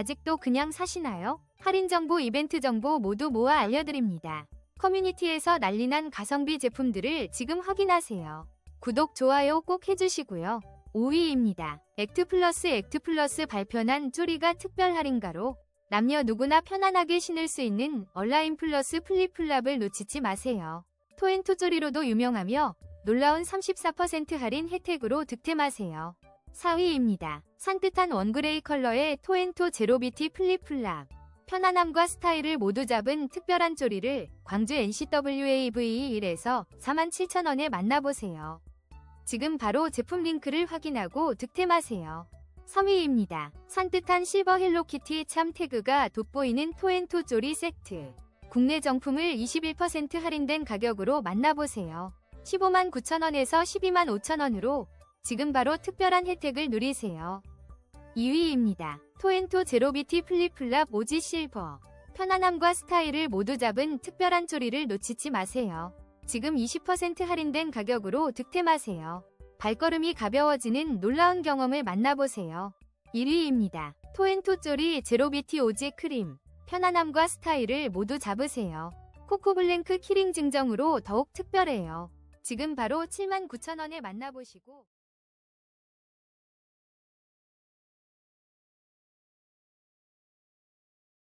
아직도 그냥 사시나요? 할인 정보, 이벤트 정보 모두 모아 알려드립니다. 커뮤니티에서 난리난 가성비 제품들을 지금 확인하세요. 구독, 좋아요 꼭 해주시고요. 5위입니다. 액트 플러스 액트 플러스 발표난 쪼리가 특별 할인가로 남녀 누구나 편안하게 신을 수 있는 얼라인 플러스 플립플랍을 놓치지 마세요. 토앤토 쪼리로도 유명하며 놀라운 34% 할인 혜택으로 득템하세요. 4위입니다. 산뜻한 원그레이 컬러의 토앤토 제로비티 플립플랍. 편안함과 스타일을 모두 잡은 특별한 쪼리를 광주 NCWAVE1에서 47,000원에 만나보세요. 지금 바로 제품 링크를 확인하고 득템하세요. 3위입니다. 산뜻한 실버 헬로키티 참 태그가 돋보이는 토앤토 쪼리 세트. 국내 정품을 21% 할인된 가격으로 만나보세요. 15만 9천원에서 12만 5천원으로 지금 바로 특별한 혜택을 누리세요. 2위입니다. 토앤토 제로비티 플립플랍 오지 실버. 편안함과 스타일을 모두 잡은 특별한 쪼리를 놓치지 마세요. 지금 20% 할인된 가격으로 득템하세요. 발걸음이 가벼워지는 놀라운 경험을 만나보세요. 1위입니다. 토앤토 쪼리 제로비티 오지 크림. 편안함과 스타일을 모두 잡으세요. 코코블랭크 키링 증정으로 더욱 특별해요. 지금 바로 79,000원에 만나보시고